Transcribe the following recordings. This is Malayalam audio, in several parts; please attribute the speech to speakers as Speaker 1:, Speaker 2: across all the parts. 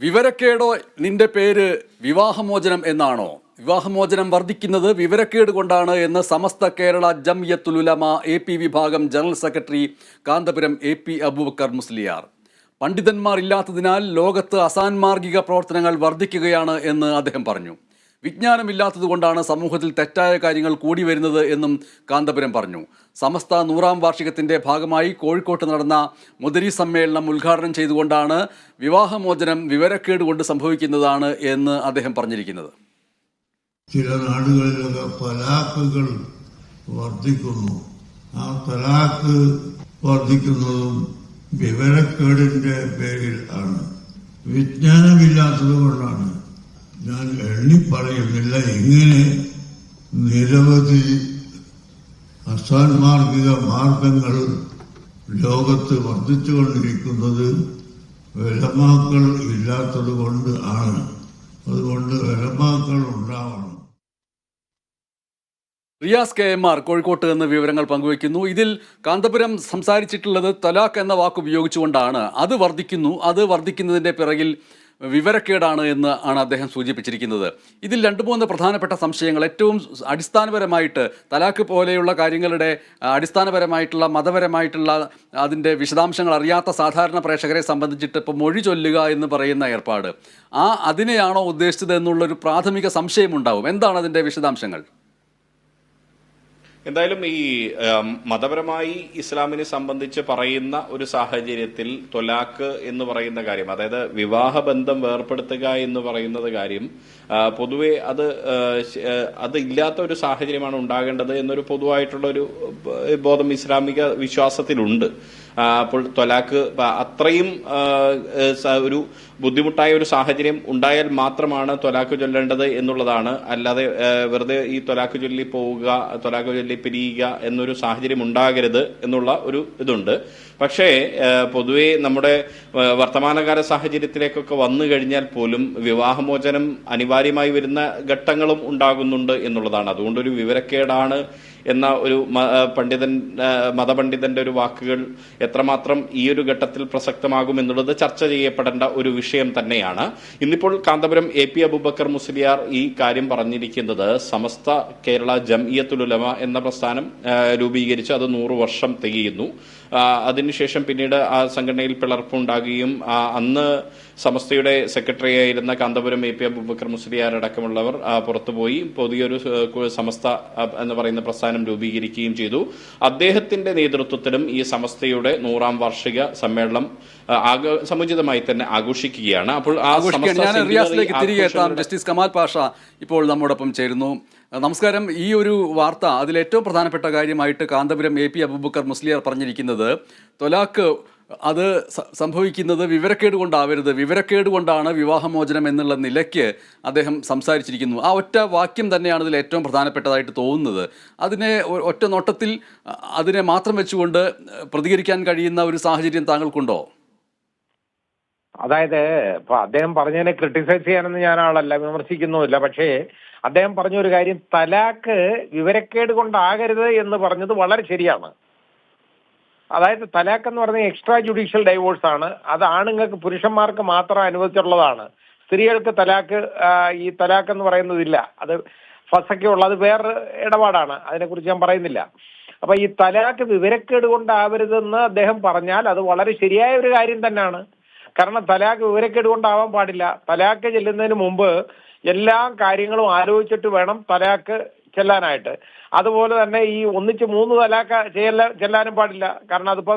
Speaker 1: വിവരക്കേടോ നിന്റെ പേര് വിവാഹമോചനം എന്നാണോ? വിവാഹമോചനം വർദ്ധിക്കുന്നത് വിവരക്കേട് കൊണ്ടാണ് എന്ന് സമസ്ത കേരള ജംയത്തുലുലമ എ പി വിഭാഗം general secretary Kanthapuram A P Aboobacker Musliyar. പണ്ഡിതന്മാർ ഇല്ലാത്തതിനാൽ ലോകത്ത് അസാൻമാർഗിക പ്രവർത്തനങ്ങൾ വർദ്ധിക്കുകയാണ് എന്ന് അദ്ദേഹം പറഞ്ഞു. വിജ്ഞാനമില്ലാത്തതുകൊണ്ടാണ് സമൂഹത്തിൽ തെറ്റായ കാര്യങ്ങൾ കൂടി വരുന്നത് എന്നും കാന്തപുരം പറഞ്ഞു. സമസ്ത നൂറാം വാർഷികത്തിന്റെ ഭാഗമായി കോഴിക്കോട്ട് നടന്ന മുതിരി സമ്മേളനം ഉദ്ഘാടനം ചെയ്തുകൊണ്ടാണ് വിവാഹമോചനം വിവരക്കേട് കൊണ്ട് സംഭവിക്കുന്നതാണ് എന്ന് അദ്ദേഹം പറഞ്ഞിരിക്കുന്നത്.
Speaker 2: ചില നാടുകളിലൊക്കെ തലാഖുകൾ വർദ്ധിക്കുന്നു. ആ തലാഖ് വർദ്ധിക്കുന്നതും വിവരക്കേടിന്റെ പേരിൽ ആണ്. വിജ്ഞാനമില്ലാത്തത് കൊണ്ടാണ് ഞാൻ എണ്ണി പറയുന്നില്ല ഇങ്ങനെ നിരവധി അസാൻമാർഗിക മാർഗങ്ങൾ ലോകത്ത് വർദ്ധിച്ചുകൊണ്ടിരിക്കുന്നത് വിലമാക്കൾ ഇല്ലാത്തത് കൊണ്ട് ആണ്. അതുകൊണ്ട് വിലമാക്കൾ ഉണ്ടാവണം.
Speaker 1: റിയാസ് കെ എം ആർ കോഴിക്കോട്ട് എന്ന വിവരങ്ങൾ പങ്കുവയ്ക്കുന്നു. ഇതിൽ കാന്തപുരം സംസാരിച്ചിട്ടുള്ളത് തലാഖ് എന്ന വാക്ക് ഉപയോഗിച്ചുകൊണ്ടാണ്. അത് വർദ്ധിക്കുന്നു അത് വർദ്ധിക്കുന്നതിന്റെ പിറകിൽ വിവരക്കേടാണ് എന്ന് ആണ് അദ്ദേഹം സൂചിപ്പിച്ചിരിക്കുന്നത്. ഇതിൽ രണ്ടു മൂന്ന് പ്രധാനപ്പെട്ട സംശയങ്ങൾ. ഏറ്റവും അടിസ്ഥാനപരമായിട്ട് തലാഖ് പോലെയുള്ള കാര്യങ്ങളുടെ അടിസ്ഥാനപരമായിട്ടുള്ള മതപരമായിട്ടുള്ള അതിന്റെ വിശദാംശങ്ങൾ അറിയാത്ത സാധാരണ പ്രേക്ഷകരെ സംബന്ധിച്ചിട്ട് ഇപ്പോൾ മൊഴി ചൊല്ലുക എന്ന് പറയുന്ന ഏർപ്പാട്. ആ അതിനെയാണോ ഉദ്ദേശിച്ചത് എന്നുള്ളൊരു പ്രാഥമിക സംശയം ഉണ്ടാവും എന്താണ് അതിന്റെ വിശദാംശങ്ങൾ?
Speaker 3: എന്തായാലും ഈ മതപരമായി ഇസ്ലാമിനെ സംബന്ധിച്ച് പറയുന്ന ഒരു സാഹചര്യത്തിൽ തൊലാക്ക് എന്ന് പറയുന്ന കാര്യം അതായത് വിവാഹബന്ധം വേർപ്പെടുത്തുക എന്ന് പറയുന്നത് കാര്യം പൊതുവെ അത് അതില്ലാത്ത ഒരു സാഹചര്യമാണ് ഉണ്ടാകേണ്ടത് എന്നൊരു പൊതുവായിട്ടുള്ള ഒരു ബോധം ഇസ്ലാമിക വിശ്വാസത്തിലുണ്ട്. അപ്പോൾ തൊലാക്ക് അത്രയും ഒരു ബുദ്ധിമുട്ടായ ഒരു സാഹചര്യം ഉണ്ടായാൽ മാത്രമാണ് തൊലാക്ക് ചൊല്ലേണ്ടത് എന്നുള്ളതാണ്. അല്ലാതെ വെറുതെ ഈ തൊലാക്ക് ചൊല്ലി പോവുക തൊലാക്ക് ചൊല്ലി പിരിയുക എന്നൊരു സാഹചര്യം ഉണ്ടാകരുത് എന്നുള്ള ഒരു ഇതുണ്ട്. പക്ഷേ പൊതുവെ നമ്മുടെ വർത്തമാനകാല സാഹചര്യത്തിലേക്കൊക്കെ വന്നു കഴിഞ്ഞാൽ പോലും വിവാഹമോചനം അനിവാര്യമായി വരുന്ന ഘട്ടങ്ങളും ഉണ്ടാകുന്നുണ്ട് എന്നുള്ളതാണ്. അതുകൊണ്ടൊരു വിവരക്കേടാണ് എന്ന ഒരു പണ്ഡിതൻ മതപണ്ഡിതന്റെ ഒരു വാക്കുകൾ എത്രമാത്രം ഈ ഒരു ഘട്ടത്തിൽ പ്രസക്തമാകും എന്നുള്ളത് ചർച്ച ചെയ്യപ്പെടേണ്ട ഒരു വിഷയം തന്നെയാണ്. ഇന്നിപ്പോൾ കാന്തപുരം എ പി അബൂബക്കർ മുസ്ലിയാർ ഈ കാര്യം പറഞ്ഞിരിക്കുന്നത് സമസ്ത കേരള ജംഇയത്തുലുലമ എന്ന പ്രസ്ഥാനം രൂപീകരിച്ച് അത് നൂറ് വർഷം തികയുന്നു. അതിനുശേഷം പിന്നീട് ആ സംഘടനയിൽ പിളർപ്പുണ്ടാകുകയും അന്ന് സമസ്തയുടെ സെക്രട്ടറി ആയിരുന്ന കാന്തപുരം എ പി അബുബക്കർ മുസ്ലിയാർ അടക്കമുള്ളവർ പുറത്തുപോയി പുതിയൊരു സമസ്ത എന്ന് പറയുന്ന പ്രസ്ഥാനം രൂപീകരിക്കുകയും ചെയ്തു. അദ്ദേഹത്തിന്റെ നേതൃത്വത്തിലും ഈ സമസ്തയുടെ നൂറാം വാർഷിക സമ്മേളനം സമുചിതമായി തന്നെ ആഘോഷിക്കുകയാണ്. അപ്പോൾ
Speaker 1: ഞാൻ റിയാസിലേക്ക് തിരികെ എത്താം. ജസ്റ്റിസ് കമാൽ പാഷ ഇപ്പോൾ നമ്മോടൊപ്പം ചേരുന്നു. നമസ്കാരം. ഈ ഒരു വാർത്ത അതിൽ ഏറ്റവും പ്രധാനപ്പെട്ട കാര്യമായിട്ട് കാന്തപുരം എ പി അബുബക്കർ മുസ്ലിയാർ പറഞ്ഞിരിക്കുന്നത് തൊലാക്ക് അത് സംഭവിക്കുന്നത് വിവരക്കേട് കൊണ്ടാവരുത്. വിവരക്കേട് കൊണ്ടാണ് വിവാഹമോചനം എന്നുള്ള നിലയ്ക്ക് അദ്ദേഹം സംസാരിച്ചിരിക്കുന്നു. ആ ഒറ്റ വാക്യം തന്നെയാണ് ഇതിൽ ഏറ്റവും പ്രധാനപ്പെട്ടതായിട്ട് തോന്നുന്നത്. അതിനെ ഒറ്റ നോട്ടത്തിൽ അതിനെ മാത്രം വെച്ചുകൊണ്ട് പ്രതികരിക്കാൻ കഴിയുന്ന ഒരു സാഹചര്യം താങ്കൾക്കുണ്ടോ?
Speaker 4: അതായത് ഇപ്പൊ അദ്ദേഹം പറഞ്ഞതിനെ ക്രിട്ടിസൈസ് ചെയ്യാനൊന്നും ഞാൻ ആളല്ല വിമർശിക്കുന്നുമില്ല. പക്ഷേ അദ്ദേഹം പറഞ്ഞ ഒരു കാര്യം തലാക്ക് വിവരക്കേട് കൊണ്ടാകരുത് എന്ന് പറഞ്ഞത് വളരെ ശരിയാണ്. അതായത് തലാഖ് എന്ന് പറഞ്ഞ എക്സ്ട്രാ ജുഡീഷ്യൽ ഡൈവോഴ്സ് ആണ്. അത് ആണുങ്ങൾക്ക് പുരുഷന്മാർക്ക് മാത്രം അനുവദിച്ചിട്ടുള്ളതാണ് സ്ത്രീകൾക്ക് തലാക്ക് ഈ തലാക്ക് എന്ന് പറയുന്നതില്ല. അത് ഫസൊക്കെ ഉള്ളത് വേറെ ഇടപാടാണ്. അതിനെക്കുറിച്ച് ഞാൻ പറയുന്നില്ല. അപ്പൊ ഈ തലാക്ക് വിവരക്കേട് കൊണ്ടാവരുതെന്ന് അദ്ദേഹം പറഞ്ഞാൽ അത് വളരെ ശരിയായ ഒരു കാര്യം തന്നെയാണ്. കാരണം തലാക്ക് വിവരക്കേട് കൊണ്ടാവാൻ പാടില്ല. തലാക്ക് ചെല്ലുന്നതിന് മുമ്പ് എല്ലാ കാര്യങ്ങളും ആലോചിച്ചിട്ട് വേണം തലാക്ക് ചെല്ലാനായിട്ട്. അതുപോലെ തന്നെ ഈ ഒന്നിച്ച് മൂന്ന് തലാക്ക ചെയ്യല്ല ചെല്ലാനും പാടില്ല. കാരണം അതിപ്പോ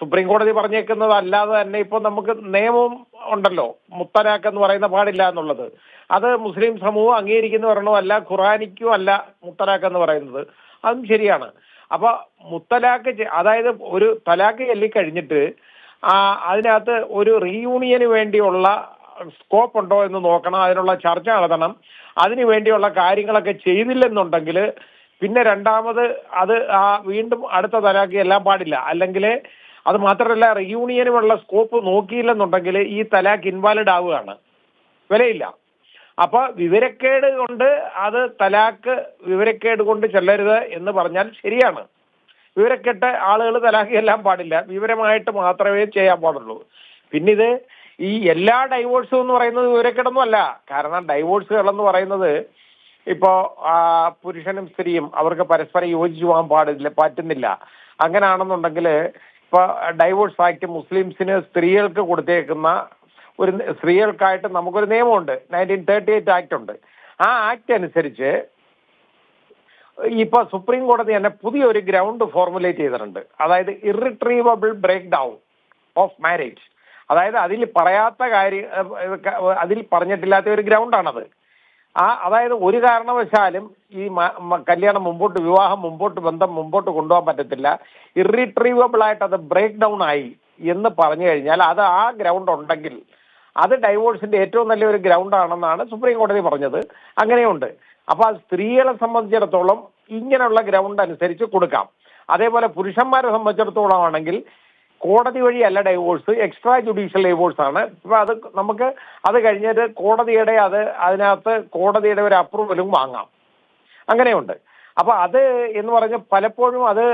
Speaker 4: സുപ്രീം കോടതി പറഞ്ഞേക്കുന്നത് അല്ലാതെ തന്നെ ഇപ്പൊ നമുക്ക് നിയമം ഉണ്ടല്ലോ. മുത്തലാക്ക് എന്ന് പറയുന്ന പാടില്ല എന്നുള്ളത്. അത് മുസ്ലിം സമൂഹം അംഗീകരിക്കുന്ന ഒരെണ്ണമല്ല ഖുറാനിക്കും അല്ല മുത്തലാക്ക് എന്ന് പറയുന്നത്. അതും ശരിയാണ്. അപ്പൊ മുത്തലാക്ക് അതായത് ഒരു തലാക്ക് ചൊല്ലിക്കഴിഞ്ഞിട്ട് അതിനകത്ത് ഒരു റീയൂണിയന് വേണ്ടിയുള്ള സ്കോപ്പ് ഉണ്ടോ എന്ന് നോക്കണം അതിനുള്ള ചർച്ച നടത്തണം. അതിനു വേണ്ടിയുള്ള കാര്യങ്ങളൊക്കെ ചെയ്തില്ലെന്നുണ്ടെങ്കിൽ പിന്നെ രണ്ടാമത് അത് ആ വീണ്ടും അടുത്ത തലാക്ക് എല്ലാം പാടില്ല. അല്ലെങ്കിൽ അത് മാത്രമല്ല റീയൂണിയനുമുള്ള സ്കോപ്പ് നോക്കിയില്ലെന്നുണ്ടെങ്കിൽ ഈ തലാക്ക് ഇൻവാലിഡ് ആവുകയാണ്. വിലയില്ല. അപ്പൊ വിവരക്കേട് കൊണ്ട് അത് തലാക്ക് വിവരക്കേട് കൊണ്ട് ചെല്ലരുത് എന്ന് പറഞ്ഞാൽ ശരിയാണ്. വിവരക്കെട്ട് ആളുകൾ തലാഖ് എല്ലാം പാടില്ല. വിവരമായിട്ട് മാത്രമേ ചെയ്യാൻ പാടുള്ളൂ. പിന്നെ ഇത് ഈ എല്ലാ ഡൈവോഴ്സും എന്ന് പറയുന്നത് വിവരക്കേടൊന്നും അല്ല. കാരണം ഡൈവോഴ്സുകൾ എന്ന് പറയുന്നത് ഇപ്പോ പുരുഷനും സ്ത്രീയും അവർക്ക് പരസ്പരം യോജിച്ചു പോകാൻ പാടില്ല പറ്റുന്നില്ല. അങ്ങനെയാണെന്നുണ്ടെങ്കിൽ ഇപ്പൊ ഡൈവോഴ്സ് ആക്ട് മുസ്ലിംസിന് സ്ത്രീകൾക്ക് കൊടുത്തേക്കുന്ന ഒരു സ്ത്രീകൾക്കായിട്ട് നമുക്കൊരു നിയമമുണ്ട്. നയന്റീൻ തേർട്ടി എയ്റ്റ് ആക്ട് ഉണ്ട്. ആ ആക്ട് അനുസരിച്ച് ഇപ്പൊ സുപ്രീം കോടതി തന്നെ പുതിയൊരു ഗ്രൗണ്ട് ഫോർമുലേറ്റ് ചെയ്തിട്ടുണ്ട്. അതായത് irretrievable break down of marriage അതായത് അതിൽ പറയാത്ത കാര്യം അതിൽ പറഞ്ഞിട്ടില്ലാത്ത ഒരു ഗ്രൗണ്ടാണത്. ആ അതായത് ഒരു കാരണവശാലും ഈ കല്യാണം മുമ്പോട്ട് വിവാഹം മുമ്പോട്ട് ബന്ധം മുമ്പോട്ട് കൊണ്ടുപോകാൻ പറ്റത്തില്ല. ഇറിട്രീവബിൾ ആയിട്ട് അത് ബ്രേക്ക് ഡൗൺ ആയി എന്ന് പറഞ്ഞു കഴിഞ്ഞാൽ അത് ആ ഗ്രൗണ്ട് ഉണ്ടെങ്കിൽ അത് ഡൈവോഴ്സിന്റെ ഏറ്റവും നല്ലൊരു ഗ്രൗണ്ട് ആണെന്നാണ് സുപ്രീം കോടതി പറഞ്ഞത്. അങ്ങനെയുണ്ട്. അപ്പൊ സ്ത്രീകളെ സംബന്ധിച്ചിടത്തോളം ഇങ്ങനെയുള്ള ഗ്രൗണ്ട് അനുസരിച്ച് കൊടുക്കാം. അതേപോലെ പുരുഷന്മാരെ സംബന്ധിച്ചിടത്തോളം ആണെങ്കിൽ കോടതി വഴിയല്ല ഡൈവോഴ്സ് എക്സ്ട്രാ ജുഡീഷ്യൽ ഡൈവോഴ്സ് ആണ്. ഇപ്പൊ അത് നമുക്ക് അത് കഴിഞ്ഞിട്ട് കോടതിയുടെ അത് അതിനകത്ത് കോടതിയുടെ ഒരു അപ്രൂവലും വാങ്ങാം. അങ്ങനെയുണ്ട്. അപ്പൊ അത് എന്ന് പറഞ്ഞ പലപ്പോഴും അത്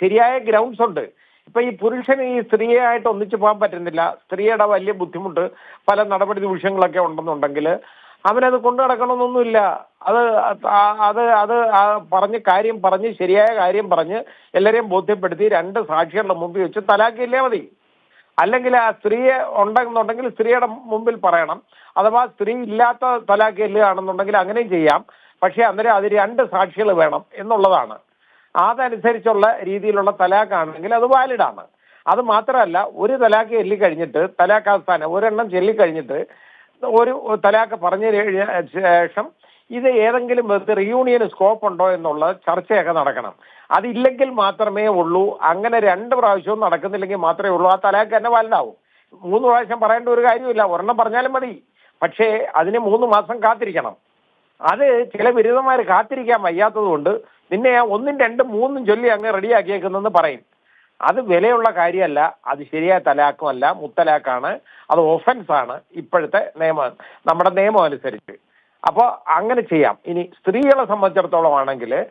Speaker 4: ശരിയായ ഗ്രൗണ്ട്സ് ഉണ്ട്. ഇപ്പൊ ഈ പുരുഷന് ഈ സ്ത്രീയെ ആയിട്ട് ഒന്നിച്ചു പോകാൻ പറ്റുന്നില്ല. സ്ത്രീയുടെ വലിയ ബുദ്ധിമുട്ട് പല നടപടി ദൂഷ്യങ്ങളൊക്കെ ഉണ്ടെന്നുണ്ടെങ്കിൽ അവനത് കൊണ്ടു നടക്കണമെന്നൊന്നുമില്ല. അത് അത് അത് പറഞ്ഞ് കാര്യം പറഞ്ഞ് ശരിയായ കാര്യം പറഞ്ഞ് എല്ലാവരെയും ബോധ്യപ്പെടുത്തി രണ്ട് സാക്ഷികളുടെ മുമ്പിൽ വെച്ച് തലാക്കില്ലേ മതി. അല്ലെങ്കിൽ ആ സ്ത്രീയെ ഉണ്ടെന്നുണ്ടെങ്കിൽ സ്ത്രീയുടെ മുമ്പിൽ പറയണം. അഥവാ സ്ത്രീ ഇല്ലാത്ത തലാഖ് ഇല്ലാണെന്നുണ്ടെങ്കിൽ അങ്ങനെയും ചെയ്യാം. പക്ഷേ അന്നേരം അത് രണ്ട് സാക്ഷികൾ വേണം എന്നുള്ളതാണ്. അതനുസരിച്ചുള്ള രീതിയിലുള്ള തലാക്കാണെങ്കിൽ അത് വാലിഡാണ്. അത് മാത്രമല്ല ഒരു തലാക്ക് ചെല്ലിക്കഴിഞ്ഞിട്ട് അവസാനം ഒരെണ്ണം ചൊല്ലി കഴിഞ്ഞിട്ട് ഒരു തലാഖ് പറഞ്ഞു കഴിഞ്ഞ ശേഷം ഇത് ഏതെങ്കിലും വിധത്തിൽ റിയൂണിയന് സ്കോപ്പ് ഉണ്ടോ എന്നുള്ള ചർച്ചയൊക്കെ നടക്കണം. അതില്ലെങ്കിൽ മാത്രമേ ഉള്ളൂ. അങ്ങനെ രണ്ട് പ്രാവശ്യവും നടക്കുന്നില്ലെങ്കിൽ മാത്രമേ ഉള്ളൂ. ആ തലാഖ് തന്നെ വാലിഡാവും മൂന്ന് പ്രാവശ്യം പറയേണ്ട ഒരു കാര്യമില്ല ഒരെണ്ണം പറഞ്ഞാലും മതി. പക്ഷേ അതിന് മൂന്ന് മാസം കാത്തിരിക്കണം. അത് ചില ബിരുദന്മാർ കാത്തിരിക്കാൻ വയ്യാത്തത് കൊണ്ട് നിന്നെ ഒന്നും രണ്ടും മൂന്നും ചൊല്ലി അങ്ങ് റെഡിയാക്കിയേക്കുന്നെന്ന് പറയും. അത് വിലയുള്ള കാര്യമല്ല അത് ശരിയായ തലാക്കുമല്ല മുത്തലാക്കാണ് അത് ഒഫൻസ് ആണ് ഇപ്പോഴത്തെ നിയമം നമ്മുടെ നിയമം അനുസരിച്ച്. അപ്പോൾ അങ്ങനെ ചെയ്യാം. ഇനി സ്ത്രീകളെ സംബന്ധിച്ചിടത്തോളം ആണെങ്കിൽ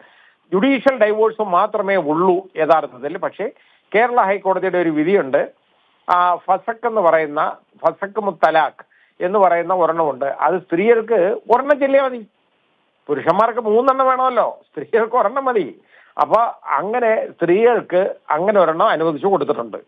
Speaker 4: ജുഡീഷ്യൽ ഡൈവോഴ്സ് മാത്രമേ ഉള്ളൂ യഥാർത്ഥത്തിൽ. പക്ഷേ കേരള ഹൈക്കോടതിയുടെ ഒരു വിധിയുണ്ട്. ഫസക്ക് എന്ന് പറയുന്ന ഫസക്ക് മുത്തലാഖ് എന്ന് പറയുന്ന ഒരെണ്ണമുണ്ട്. അത് സ്ത്രീകൾക്ക് ഒരെണ്ണം ചെല്ലിയാൽ മതി. പുരുഷന്മാർക്ക് മൂന്നെണ്ണം വേണമല്ലോ. സ്ത്രീകൾക്ക് ഒരെണ്ണം മതി. അപ്പൊ അങ്ങനെ സ്ത്രീകൾക്ക് അങ്ങനെ ഒരെണ്ണം അനുവദിച്ചു കൊടുത്തിട്ടുണ്ട്.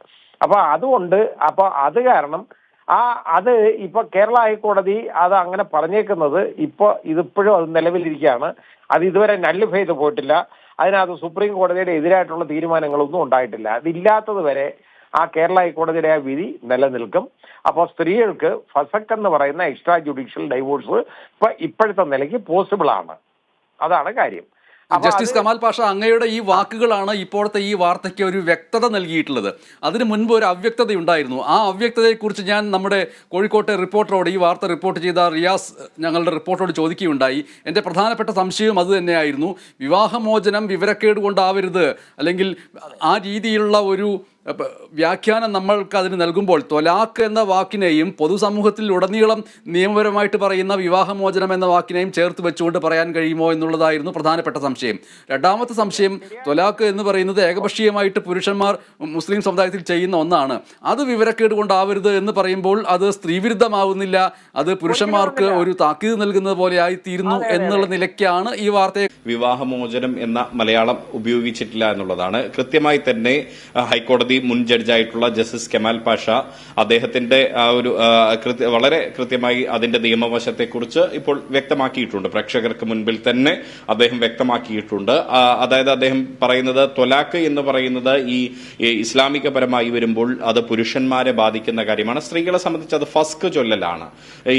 Speaker 4: അപ്പൊ അതുകൊണ്ട് അപ്പൊ അത് കാരണം ആ അത് ഇപ്പൊ കേരള ഹൈക്കോടതി അത് അങ്ങനെ പറഞ്ഞേക്കുന്നത് ഇപ്പൊ ഇതിപ്പോഴും അത് നിലവിലിരിക്കുകയാണ്. അത് ഇതുവരെ നല്ലിഫൈ ചെയ്ത് പോയിട്ടില്ല. അതിനകത്ത് സുപ്രീം കോടതിയുടെ എതിരായിട്ടുള്ള തീരുമാനങ്ങളൊന്നും ഉണ്ടായിട്ടില്ല. അതില്ലാത്തത് വരെ ആ കേരള ഹൈക്കോടതിയുടെ ആ വിധി നിലനിൽക്കും. അപ്പോൾ സ്ത്രീകൾക്ക് ഫസക് എന്ന് പറയുന്ന എക്സ്ട്രാ ജുഡീഷ്യൽ ഡൈവോഴ്സ് ഇപ്പൊ ഇപ്പോഴത്തെ നിലയ്ക്ക് പോസിബിൾ ആണ് അതാണ് കാര്യം.
Speaker 1: ജസ്റ്റിസ് കമാൽ പാഷ അങ്ങയുടെ ഈ വാക്കുകളാണ് ഇപ്പോഴത്തെ ഈ വാർത്തയ്ക്ക് ഒരു വ്യക്തത നൽകിയിട്ടുള്ളത്. അതിന് മുൻപ് ഒരു അവ്യക്തത ഉണ്ടായിരുന്നു ആ അവ്യക്തതയെക്കുറിച്ച് ഞാൻ നമ്മുടെ കോഴിക്കോട്ടെ റിപ്പോർട്ടറോട് ഈ വാർത്ത റിപ്പോർട്ട് ചെയ്ത റിയാസ് ഞങ്ങളുടെ റിപ്പോർട്ടറോട് ചോദിക്കുകയുണ്ടായി. എന്റെ പ്രധാനപ്പെട്ട സംശയം അത് തന്നെയായിരുന്നു. വിവാഹമോചനം വിവരക്കേട് കൊണ്ടാവരുത് അല്ലെങ്കിൽ ആ രീതിയിലുള്ള ഒരു വ്യാഖ്യാനം നമ്മൾക്ക് അതിന് നൽകുമ്പോൾ തൊലാക്ക് എന്ന വാക്കിനെയും പൊതുസമൂഹത്തിൽ ഉടനീളം നിയമപരമായിട്ട് പറയുന്ന വിവാഹമോചനം എന്ന വാക്കിനെയും ചേർത്ത് വെച്ചുകൊണ്ട് പറയാൻ കഴിയുമോ എന്നുള്ളതായിരുന്നു പ്രധാനപ്പെട്ട സംശയം. രണ്ടാമത്തെ സംശയം തൊലാക്ക് എന്ന് പറയുന്നത് ഏകപക്ഷീയമായിട്ട് പുരുഷന്മാർ മുസ്ലിം സമുദായത്തിൽ ചെയ്യുന്ന ഒന്നാണ്. അത് വിവരക്കേട് കൊണ്ടാവരുത് എന്ന് പറയുമ്പോൾ അത് സ്ത്രീവിരുദ്ധമാവുന്നില്ല. അത് പുരുഷന്മാർക്ക് ഒരു താക്കീത് നൽകുന്നത് പോലെ ആയിത്തീരുന്നു എന്നുള്ള നിലയ്ക്കാണ് ഈ വാർത്തയെ
Speaker 3: വിവാഹമോചനം എന്ന മലയാളം ഉപയോഗിച്ചിട്ടില്ല എന്നുള്ളതാണ്. കൃത്യമായി തന്നെ ആ, ഹൈക്കോടതി മുൻ ജഡ്ജായിട്ടുള്ള ജസ്റ്റിസ് കെമാൽ പാഷ അദ്ദേഹത്തിന്റെ ആ ഒരു വളരെ കൃത്യമായി അതിന്റെ നിയമവശത്തെക്കുറിച്ച് ഇപ്പോൾ വ്യക്തമാക്കിയിട്ടുണ്ട്. പ്രേക്ഷകർക്ക് മുൻപിൽ തന്നെ അദ്ദേഹം വ്യക്തമാക്കിയിട്ടുണ്ട്. അതായത് അദ്ദേഹം പറയുന്നത് തൊലാക്ക് എന്ന് പറയുന്നത് ഈ ഈ ഇസ്ലാമികപരമായി വരുമ്പോൾ അത് പുരുഷന്മാരെ ബാധിക്കുന്ന കാര്യമാണ്. സ്ത്രീകളെ സംബന്ധിച്ച് അത് ഫസ്ക് ചൊല്ലലാണ്.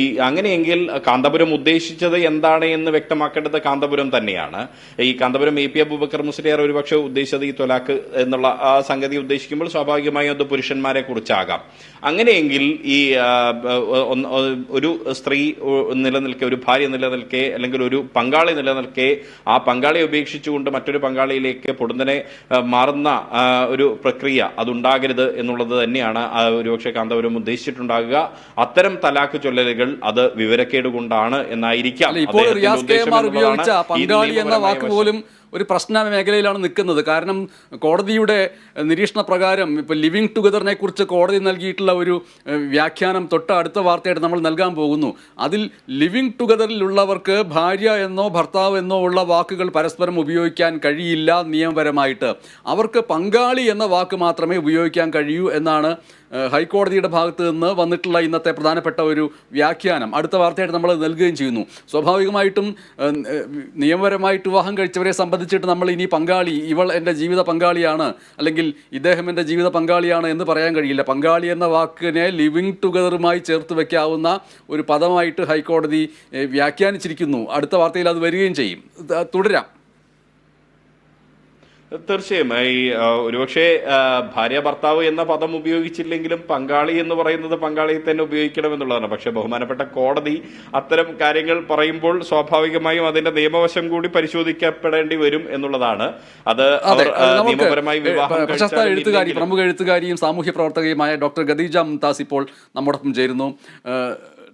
Speaker 3: ഈ അങ്ങനെയെങ്കിൽ കാന്തപുരം ഉദ്ദേശിച്ചത് എന്താണ് എന്ന് വ്യക്തമാക്കേണ്ടത് കാന്തപുരം തന്നെയാണ്. ഈ കാന്തപുരം എ പി അബൂബക്കർ മുസ്ലിയാർ ഒരുപക്ഷെ ഉദ്ദേശിച്ചത് ഈ തൊലാക്ക് എന്നുള്ള ആ സംഗതി ഉദ്ദേശിക്കുമ്പോൾ സ്വാഭാവികമായും അത് പുരുഷന്മാരെ കുറിച്ചാകാം. അങ്ങനെയെങ്കിൽ ഈ ഒരു സ്ത്രീ നിലനിൽക്കെ ഒരു ഭാര്യ നിലനിൽക്കെ അല്ലെങ്കിൽ ഒരു പങ്കാളി നിലനിൽക്കെ ആ പങ്കാളിയെ ഉപേക്ഷിച്ചുകൊണ്ട് മറ്റൊരു പങ്കാളിയിലേക്ക് പൊടുന്നനെ മാറുന്ന ഒരു പ്രക്രിയ അതുണ്ടാകരുത് എന്നുള്ളത് തന്നെയാണ് ആ ഒരുപക്ഷെ കാന്തപുരം ഉദ്ദേശിച്ചിട്ടുണ്ടാകുക. അത്തരം തലാക്ക് ചൊല്ലലുകൾ അത് വിവരക്കേടുകൊണ്ടാണ് എന്നായിരിക്കാം
Speaker 1: ഇപ്പോൾ റിയാസ് കെ എന്ന വാക്ക് പോലും ഒരു പ്രശ്ന മേഖലയിലാണ് നിൽക്കുന്നത്. കാരണം കോടതിയുടെ നിരീക്ഷണ പ്രകാരം ഇപ്പോൾ ലിവിങ് ടുഗദറിനെ കുറിച്ച് കോടതി നൽകിയിട്ടുള്ള ഒരു വ്യാഖ്യാനം തൊട്ട് അടുത്ത വാർത്തയായിട്ട് നമ്മൾ നൽകാൻ പോകുന്നു. അതിൽ ലിവിങ് ടുഗദറിലുള്ളവർക്ക് ഭാര്യ എന്നോ ഭർത്താവ് എന്നോ ഉള്ള വാക്കുകൾ പരസ്പരം ഉപയോഗിക്കാൻ കഴിയില്ല നിയമപരമായിട്ട്. അവർക്ക് പങ്കാളി എന്ന വാക്ക് മാത്രമേ ഉപയോഗിക്കാൻ കഴിയൂ എന്നാണ് ഹൈക്കോടതിയുടെ ഭാഗത്ത് നിന്ന് വന്നിട്ടുള്ള ഇന്നത്തെ പ്രധാനപ്പെട്ട ഒരു വ്യാഖ്യാനം. അടുത്ത വാർത്തയായിട്ട് നമ്മൾ നൽകുകയും ചെയ്യുന്നു. സ്വാഭാവികമായിട്ടും നിയമപരമായിട്ട് വിവാഹം കഴിച്ചവരെ സംബന്ധിച്ചിട്ട് നമ്മൾ ഇനി പങ്കാളി ഇവൾ എന്റെ ജീവിത പങ്കാളിയാണ് അല്ലെങ്കിൽ ഇദ്ദേഹം എന്റെ ജീവിത പങ്കാളിയാണ് എന്ന് പറയാൻ കഴിയില്ല. പങ്കാളി എന്ന വാക്കിനെ ലിവിങ് ടുഗദറുമായി ചേർത്ത് വയ്ക്കാവുന്ന ഒരു പദമായിട്ട് ഹൈക്കോടതി വ്യാഖ്യാനിച്ചിരിക്കുന്നു. അടുത്ത വാർത്തയിൽ അത് വരികയും ചെയ്യും. തുടരാം.
Speaker 3: തീർച്ചയായും. ഈ ഒരുപക്ഷെ ഭാര്യ ഭർത്താവ് എന്ന പദം ഉപയോഗിച്ചില്ലെങ്കിലും പങ്കാളി എന്ന് പറയുന്നത് പങ്കാളിയെ തന്നെ ഉപയോഗിക്കണം എന്നുള്ളതാണ്. പക്ഷെ ബഹുമാനപ്പെട്ട കോടതി അത്തരം കാര്യങ്ങൾ പറയുമ്പോൾ സ്വാഭാവികമായും അതിന്റെ നിയമവശം കൂടി പരിശോധിക്കപ്പെടേണ്ടി വരും എന്നുള്ളതാണ്. അത് നിയമപരമായി വിവാഹം
Speaker 1: പ്രശസ്ത എഴുത്തുകാരി പ്രമുഖ എഴുത്തുകാരിയും സാമൂഹ്യ പ്രവർത്തകയുമായ ഡോക്ടർ ഖദീജ മുംതാസ് ഇപ്പോൾ നമ്മോടൊപ്പം ചേരുന്നു.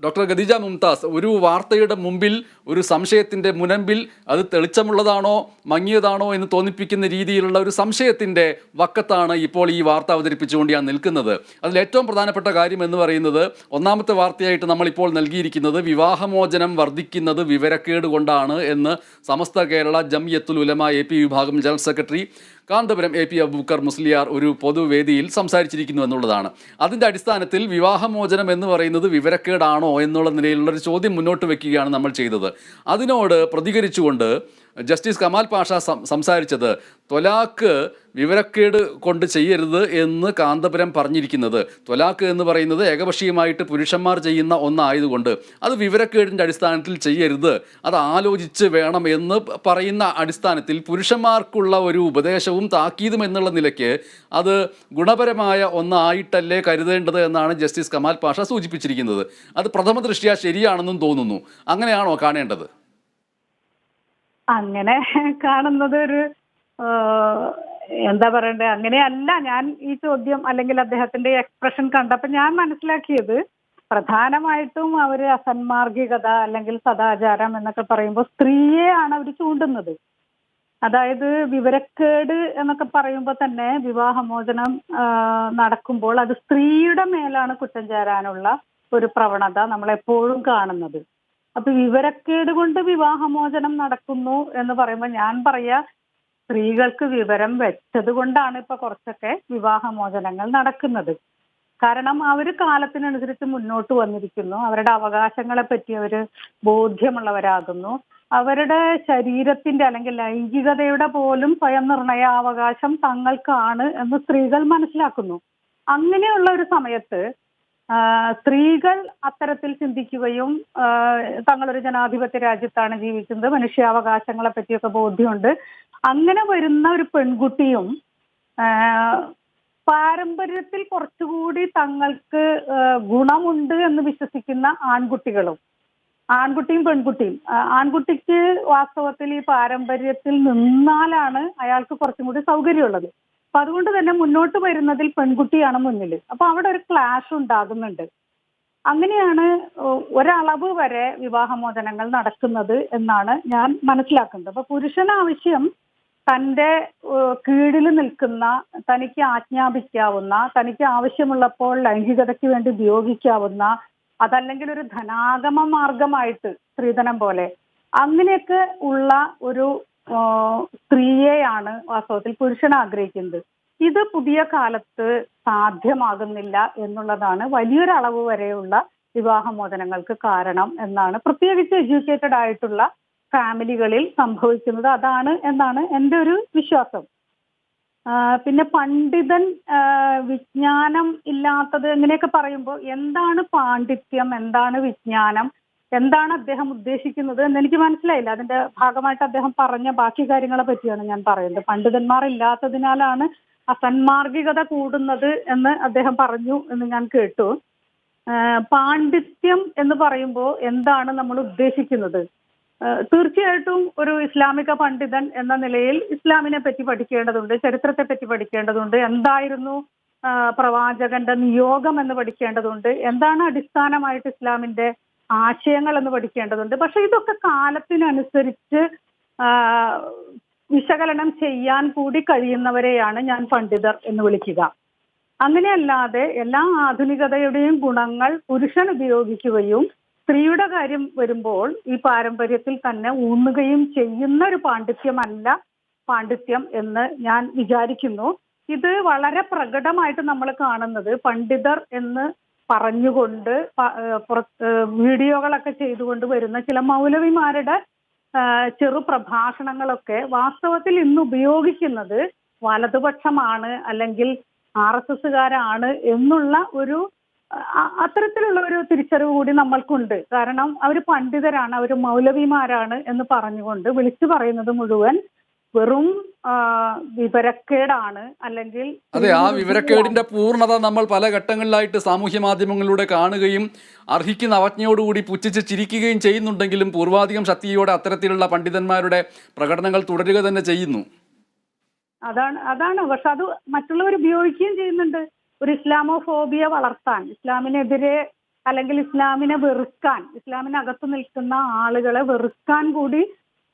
Speaker 1: ഡോക്ടർ ഖദീജ മുംതാസ് ഒരു വാർത്തയുടെ മുമ്പിൽ ഒരു സംശയത്തിന്റെ മുനമ്പിൽ അത് തെളിച്ചമുള്ളതാണോ മങ്ങിയതാണോ എന്ന് തോന്നിപ്പിക്കുന്ന രീതിയിലുള്ള ഒരു സംശയത്തിന്റെ വക്കത്താണ് ഇപ്പോൾ ഈ വാർത്ത അവതരിപ്പിച്ചുകൊണ്ട് ഞാൻ നിൽക്കുന്നത്. അതിൽ ഏറ്റവും പ്രധാനപ്പെട്ട കാര്യം എന്ന് പറയുന്നത് ഒന്നാമത്തെ വാർത്തയായിട്ട് നമ്മളിപ്പോൾ നൽകിയിരിക്കുന്നത് വിവാഹമോചനം വർദ്ധിക്കുന്നത് വിവരക്കേട് കൊണ്ടാണ് എന്ന് സമസ്ത കേരള ജംയത്തുൽ ഉലമ എ പി വിഭാഗം general secretary Kanthapuram A P Aboobacker Musliyar ഒരു പൊതുവേദിയിൽ സംസാരിച്ചിരിക്കുന്നു എന്നുള്ളതാണ്. അതിന്റെ അടിസ്ഥാനത്തിൽ വിവാഹമോചനം എന്ന് പറയുന്നത് വിവരക്കേടാണോ എന്നുള്ള നിലയിലുള്ള ഒരു ചോദ്യം മുന്നോട്ട് വെക്കുകയാണ് നമ്മൾ ചെയ്തത്. അതിനോട് പ്രതികരിച്ചുകൊണ്ട് ജസ്റ്റിസ് കമാൽ പാഷ സംസാരിച്ചത് തൊലാക്ക് വിവരക്കേട് കൊണ്ട് ചെയ്യരുത് എന്ന് കാന്തപുരം പറഞ്ഞിരിക്കുന്നത്. തൊലാക്ക് എന്ന് പറയുന്നത് ഏകപക്ഷീയമായിട്ട് പുരുഷന്മാർ ചെയ്യുന്ന ഒന്നായതുകൊണ്ട് അത് വിവരക്കേടിന്റെ അടിസ്ഥാനത്തിൽ ചെയ്യരുത്. അത് ആലോചിച്ച് വേണം എന്ന് പറയുന്ന അടിസ്ഥാനത്തിൽ പുരുഷന്മാർക്കുള്ള ഒരു ഉപദേശവും താക്കീതും എന്നുള്ള നിലയ്ക്ക് അത് ഗുണപരമായ ഒന്നായിട്ടല്ലേ കരുതേണ്ടത് എന്നാണ് ജസ്റ്റിസ് കമാൽ പാഷ സൂചിപ്പിച്ചിരിക്കുന്നത്. അത് പ്രഥമ ദൃഷ്ടിയ ശരിയാണെന്നും തോന്നുന്നു. അങ്ങനെയാണോ കാണേണ്ടത്?
Speaker 5: അങ്ങനെ കാണുന്നത് ഒരു എന്താ പറയണ്ടേ? അങ്ങനെയല്ല ഞാൻ ഈ ചോദ്യം അല്ലെങ്കിൽ അദ്ദേഹത്തിന്റെ എക്സ്പ്രഷൻ കണ്ടപ്പോൾ ഞാൻ മനസ്സിലാക്കിയത് പ്രധാനമായിട്ടും അവർ അസന്മാർഗികത അല്ലെങ്കിൽ സദാചാരം എന്നൊക്കെ പറയുമ്പോൾ സ്ത്രീയെയാണ് അവർ ചൂണ്ടുന്നത്. അതായത് വിവരക്കേട് എന്നൊക്കെ പറയുമ്പോൾ തന്നെ വിവാഹമോചനം നടക്കുമ്പോൾ അത് സ്ത്രീയുടെ മേലാണ് കുറ്റം ചേരാനുള്ള ഒരു പ്രവണത നമ്മൾ എപ്പോഴും കാണുന്നത്. അപ്പൊ വിവരക്കേട് കൊണ്ട് വിവാഹമോചനം നടക്കുന്നു എന്ന് പറയുമ്പോൾ ഞാൻ പറയാ സ്ത്രീകൾക്ക് വിവരം വെച്ചത് കൊണ്ടാണ് ഇപ്പൊ കുറച്ചൊക്കെ വിവാഹമോചനങ്ങൾ നടക്കുന്നത്. കാരണം അവർ കാലത്തിനനുസരിച്ച് മുന്നോട്ട് വന്നിരിക്കുന്നു. അവരുടെ അവകാശങ്ങളെ പറ്റി അവർ ബോധ്യമുള്ളവരാകുന്നു. അവരുടെ ശരീരത്തിന്റെ അല്ലെങ്കിൽ ലൈംഗികതയുടെ പോലും സ്വയം നിർണയ അവകാശം തങ്ങൾക്കാണ് എന്ന് സ്ത്രീകൾ മനസ്സിലാക്കുന്നു. അങ്ങനെയുള്ള ഒരു സമയത്ത് സ്ത്രീകൾ അത്തരത്തിൽ ചിന്തിക്കുകയും തങ്ങളൊരു ജനാധിപത്യ രാജ്യത്താണ് ജീവിക്കുന്നത് മനുഷ്യാവകാശങ്ങളെ പറ്റിയൊക്കെ ബോധ്യമുണ്ട്. അങ്ങനെ വരുന്ന ഒരു പെൺകുട്ടിയും പാരമ്പര്യത്തിൽ കുറച്ചുകൂടി തങ്ങൾക്ക് ഗുണമുണ്ട് എന്ന് വിശ്വസിക്കുന്ന ആൺകുട്ടികളും ആൺകുട്ടിയും പെൺകുട്ടിയും ആൺകുട്ടിക്ക് വാസ്തവത്തിൽ ഈ പാരമ്പര്യത്തിൽ നിന്നാലാണ് അയാൾക്ക് കുറച്ചും കൂടി സൗകര്യമുള്ളത്. അപ്പൊ അതുകൊണ്ട് തന്നെ മുന്നോട്ട് വരുന്നതിൽ പെൺകുട്ടിയാണ് മുന്നിൽ അപ്പൊ അവിടെ ഒരു ക്ലാഷ് ഉണ്ടാകുന്നുണ്ട്. അങ്ങനെയാണ് ഒരളവ് വരെ വിവാഹമോചനങ്ങൾ നടക്കുന്നത് എന്നാണ് ഞാൻ മനസ്സിലാക്കുന്നത്. അപ്പൊ പുരുഷന് ആവശ്യം തന്റെ കീഴിൽ നിൽക്കുന്ന തനിക്ക് ആജ്ഞാപിക്കാവുന്ന തനിക്ക് ആവശ്യമുള്ളപ്പോൾ ലൈംഗികതയ്ക്ക് വേണ്ടി ഉപയോഗിക്കാവുന്ന അതല്ലെങ്കിൽ ഒരു ധനാഗമ മാർഗമായിട്ട് സ്ത്രീധനം പോലെ അങ്ങനെയൊക്കെ ഉള്ള ഒരു സ്ത്രീയെയാണ് വാസ്തവത്തിൽ പുരുഷൻ ആഗ്രഹിക്കുന്നത്. ഇത് പുതിയ കാലത്ത് സാധ്യമാകുന്നില്ല എന്നുള്ളതാണ് വലിയൊരളവ് വരെയുള്ള വിവാഹമോചനങ്ങൾക്ക് കാരണം എന്നാണ് പ്രത്യേകിച്ച് എഡ്യൂക്കേറ്റഡ് ആയിട്ടുള്ള ഫാമിലികളിൽ സംഭവിക്കുന്നത്. അതാണ് എന്നാണ് എന്റെ ഒരു വിശ്വാസം. പിന്നെ പണ്ഡിതൻ വിജ്ഞാനം ഇല്ലാത്തത് ഇങ്ങനെയൊക്കെ പറയുമ്പോൾ എന്താണ് പാണ്ഡിത്യം? എന്താണ് വിജ്ഞാനം? എന്താണ് അദ്ദേഹം ഉദ്ദേശിക്കുന്നത് എന്ന് എനിക്ക് മനസ്സിലായില്ല. അതിന്റെ ഭാഗമായിട്ട് അദ്ദേഹം പറഞ്ഞ ബാക്കി കാര്യങ്ങളെ പറ്റിയാണ് ഞാൻ പറയുന്നത്. പണ്ഡിതന്മാർ ഇല്ലാത്തതിനാലാണ് അസന്മാർഗികത കൂടുന്നത് എന്ന് അദ്ദേഹം പറഞ്ഞു എന്ന് ഞാൻ കേട്ടു. പാണ്ഡിത്യം എന്ന് പറയുമ്പോൾ എന്താണ് നമ്മൾ ഉദ്ദേശിക്കുന്നത്? തീർച്ചയായിട്ടും ഒരു ഇസ്ലാമിക പണ്ഡിതൻ എന്ന നിലയിൽ ഇസ്ലാമിനെ പറ്റി പഠിക്കേണ്ടതുണ്ട് ചരിത്രത്തെ പറ്റി പഠിക്കേണ്ടതുണ്ട്. എന്തായിരുന്നു പ്രവാചകന്റെ നിയോഗം എന്ന് പഠിക്കേണ്ടതുണ്ട്. എന്താണ് അടിസ്ഥാനമായിട്ട് ഇസ്ലാമിന്റെ ആശയങ്ങൾ എന്ന് പഠിക്കേണ്ടതുണ്ട്. പക്ഷെ ഇതൊക്കെ കാലത്തിനനുസരിച്ച് വിശകലനം ചെയ്യാൻ കൂടി കഴിയുന്നവരെയാണ് ഞാൻ പണ്ഡിതർ എന്ന് വിളിക്കുക. അങ്ങനെയല്ലാതെ എല്ലാ ആധുനികതയുടെയും ഗുണങ്ങൾ പുരുഷൻ ഉപയോഗിക്കുകയും സ്ത്രീയുടെ കാര്യം വരുമ്പോൾ ഈ പാരമ്പര്യത്തിൽ തന്നെ ഊന്നുകയും ചെയ്യുന്ന ഒരു പാണ്ഡിത്യമല്ല പാണ്ഡിത്യം എന്ന് ഞാൻ വിചാരിക്കുന്നു. ഇത് വളരെ പ്രകടമായിട്ട് നമ്മൾ കാണുന്നത് പണ്ഡിതർ എന്ന് പറഞ്ഞുകൊണ്ട് പുറത്ത് വീഡിയോകളൊക്കെ ചെയ്തുകൊണ്ട് വരുന്ന ചില മൗലവിമാരുടെ ചെറു പ്രഭാഷണങ്ങളൊക്കെ വാസ്തവത്തിൽ ഇന്ന് ഉപയോഗിക്കുന്നത് വലതുപക്ഷമാണ് അല്ലെങ്കിൽ ആർ എസ് എസ്സുകാരാണ് എന്നുള്ള ഒരു അത്തരത്തിലുള്ള ഒരു തിരിച്ചറിവ് കൂടി നമ്മൾക്കുണ്ട്. കാരണം അവർ പണ്ഡിതരാണ് അവർ മൗലവിമാരാണ് എന്ന് പറഞ്ഞുകൊണ്ട് വിളിച്ചു പറയുന്നത് മുഴുവൻ വെറും വിവരക്കേടാണ്. അല്ലെങ്കിൽ
Speaker 1: അതെ ആ വിവരക്കേടിന്റെ പൂർണത നമ്മൾ പല ഘട്ടങ്ങളിലായിട്ട് സാമൂഹ്യ മാധ്യമങ്ങളിലൂടെ കാണുകയും അർഹിക്കുന്ന അവജ്ഞയോടുകൂടി പുച്ഛിച്ച് ചിരിക്കുകയും ചെയ്യുന്നുണ്ടെങ്കിലും പൂർവാധികം ശക്തിയോടെ അത്തരത്തിലുള്ള പണ്ഡിതന്മാരുടെ പ്രകടനങ്ങൾ തുടരുക തന്നെ ചെയ്യുന്നു.
Speaker 5: അതാണ് അതാണ്. പക്ഷെ അത് മറ്റുള്ളവർ ഉപയോഗിക്കുകയും ചെയ്യുന്നുണ്ട്. ഒരു ഇസ്ലാമോ ഫോബിയ വളർത്താൻ ഇസ്ലാമിനെതിരെ അല്ലെങ്കിൽ ഇസ്ലാമിനെ വെറുക്കാൻ ഇസ്ലാമിനകത്ത് നിൽക്കുന്ന ആളുകളെ വെറുക്കാൻ കൂടി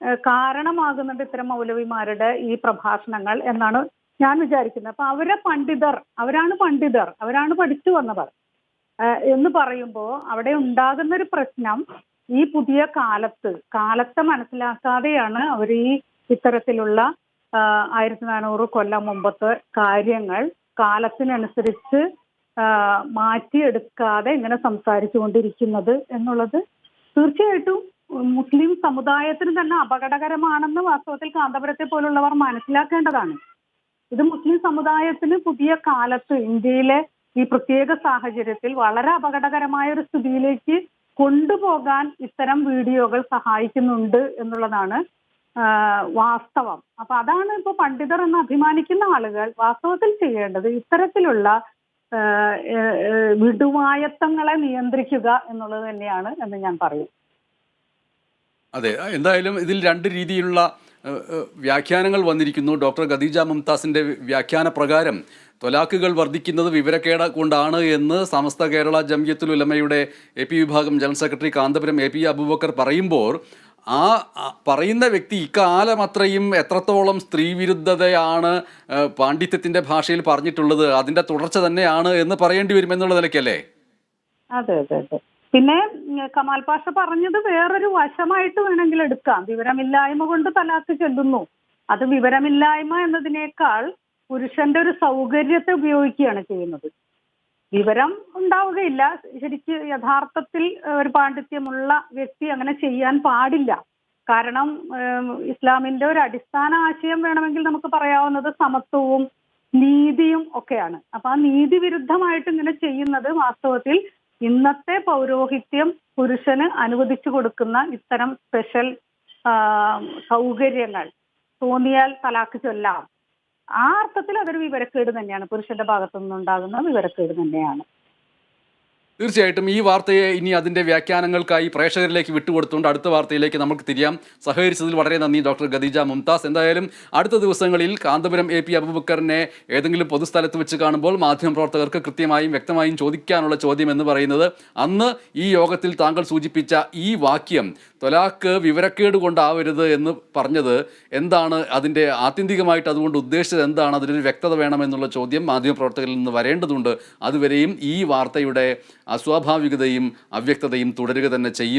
Speaker 5: കാരണമാകുന്നുണ്ട് ഇത്തരം മൗലവിമാരുടെ ഈ പ്രഭാഷണങ്ങൾ എന്നാണ് ഞാൻ വിചാരിക്കുന്നത്. അപ്പൊ അവരെ പണ്ഡിതർ അവരാണ് പണ്ഡിതർ അവരാണ് പഠിച്ചു വന്നവർ എന്ന് പറയുമ്പോൾ അവിടെ ഉണ്ടാകുന്ന ഒരു പ്രശ്നം ഈ പുതിയ കാലത്ത് കാലത്തെ മനസ്സിലാക്കാതെയാണ് അവർ ഈ ഇത്തരത്തിലുള്ള ആയിരത്തി നാനൂറ് കൊല്ലം മുമ്പത്തെ കാര്യങ്ങൾ കാലത്തിനനുസരിച്ച് മാറ്റിയെടുക്കാതെ ഇങ്ങനെ സംസാരിച്ചു കൊണ്ടിരിക്കുന്നത് എന്നുള്ളത് തീർച്ചയായിട്ടും മുസ്ലിം സമുദായത്തിന് തന്നെ അപകടകരമാണെന്ന് വാസ്തവത്തിൽ കാന്തപുരത്തെ പോലുള്ളവർ മനസ്സിലാക്കേണ്ടതാണ്. ഇത് മുസ്ലിം സമുദായത്തിന് പുതിയ കാലത്ത് ഇന്ത്യയിലെ ഈ പ്രത്യേക സാഹചര്യത്തിൽ വളരെ അപകടകരമായ ഒരു സ്ഥിതിയിലേക്ക് കൊണ്ടുപോകാൻ ഇത്തരം വീഡിയോകൾ സഹായിക്കുന്നുണ്ട് എന്നുള്ളതാണ് വാസ്തവം. അപ്പൊ അതാണ് ഇപ്പൊ പണ്ഡിതർ എന്ന് അഭിമാനിക്കുന്ന ആളുകൾ വാസ്തവത്തിൽ ചെയ്യേണ്ടത് ഇത്തരത്തിലുള്ള വിടുവായത്തങ്ങളെ നിയന്ത്രിക്കുക എന്നുള്ളത് തന്നെയാണ് എന്ന് ഞാൻ പറയും.
Speaker 1: അതെ എന്തായാലും ഇതിൽ രണ്ട് രീതിയിലുള്ള വ്യാഖ്യാനങ്ങൾ വന്നിരിക്കുന്നു. ഡോക്ടർ ഖദീജ മുംതാസിന്റെ വ്യാഖ്യാന പ്രകാരം തൊലാക്കുകൾ വർദ്ധിക്കുന്നത് വിവരക്കേട് കൊണ്ടാണ് എന്ന് സമസ്ത കേരള ജംയത്തുൽ ഉലമയുടെ എ പി വിഭാഗം general secretary Kanthapuram A P Aboobacker പറയുമ്പോൾ ആ പറയുന്ന വ്യക്തി ഇക്കാലം അത്രയും എത്രത്തോളം സ്ത്രീവിരുദ്ധതയാണ് പാണ്ഡിത്യത്തിന്റെ ഭാഷയിൽ പറഞ്ഞിട്ടുള്ളത് അതിന്റെ തുടർച്ച തന്നെയാണ് എന്ന് പറയേണ്ടി വരുമെന്നുള്ള നിലയ്ക്കല്ലേ?
Speaker 5: അതെ അതെ അതെ. പിന്നെ കമാൽ പാഷ പറഞ്ഞത് വേറൊരു വശമായിട്ട് വേണമെങ്കിൽ എടുക്കാം. വിവരമില്ലായ്മ കൊണ്ട് തലാക്ക് ചെല്ലുന്നു. അത് വിവരമില്ലായ്മ എന്നതിനേക്കാൾ പുരുഷന്റെ ഒരു സൗകര്യത്തെ ഉപയോഗിക്കുകയാണ് ചെയ്യുന്നത്. വിവരം ഉണ്ടാവുകയില്ല. ശരിക്ക് യഥാർത്ഥത്തിൽ ഒരു പാണ്ഡിത്യമുള്ള വ്യക്തി അങ്ങനെ ചെയ്യാൻ പാടില്ല. കാരണം ഇസ്ലാമിന്റെ ഒരു അടിസ്ഥാന ആശയം വേണമെങ്കിൽ നമുക്ക് പറയാവുന്നത് സമത്വവും നീതിയും ഒക്കെയാണ്. അപ്പൊ ആ നീതി വിരുദ്ധമായിട്ട് ഇങ്ങനെ ചെയ്യുന്നത് വാസ്തവത്തിൽ ഇന്നത്തെ പൗരോഹിത്യം പുരുഷന് അനുവദിച്ചു കൊടുക്കുന്ന ഇത്തരം സ്പെഷ്യൽ സൗകര്യങ്ങൾ തോന്നിയാൽ തലാക്ക് ചൊല്ലാം. ആ അർത്ഥത്തിൽ അതൊരു വിവരക്കേട് തന്നെയാണ്. പുരുഷന്റെ ഭാഗത്തു നിന്നുണ്ടാകുന്ന വിവരക്കേട് തന്നെയാണ്.
Speaker 1: തീർച്ചയായിട്ടും ഈ വാർത്തയെ ഇനി അതിന്റെ വ്യാഖ്യാനങ്ങൾക്കായി പ്രേക്ഷകരിലേക്ക് വിട്ടുകൊടുത്തുകൊണ്ട് അടുത്ത വാർത്തയിലേക്ക് നമുക്ക് തിരിയാം. സഹകരിച്ചതിൽ വളരെ നന്ദി ഡോക്ടർ ഖദീജ മുംതാസ്. എന്തായാലും അടുത്ത ദിവസങ്ങളിൽ കാന്തപുരം എ പി അബുബക്കറിനെ ഏതെങ്കിലും പൊതുസ്ഥലത്ത് വെച്ച് കാണുമ്പോൾ മാധ്യമപ്രവർത്തകർക്ക് കൃത്യമായും വ്യക്തമായും ചോദിക്കാനുള്ള ചോദ്യം എന്ന് പറയുന്നത് അന്ന് ഈ യോഗത്തിൽ താങ്കൾ സൂചിപ്പിച്ച ഈ വാക്യം തൊലാക്ക് വിവരക്കേട് കൊണ്ടാവരുത് എന്ന് പറഞ്ഞത് എന്താണ് അതിന്റെ ആത്യന്തികമായിട്ട് അതുകൊണ്ട് ഉദ്ദേശിച്ചത് എന്താണ്? അതിനൊരു വ്യക്തത വേണമെന്നുള്ള ചോദ്യം മാധ്യമപ്രവർത്തകരിൽ നിന്ന് വരേണ്ടതുണ്ട്. അതുവരെയും ഈ വാർത്തയുടെ അസ്വാഭാവികതയും അവ്യക്തതയും തുടരുക തന്നെ ചെയ്യും.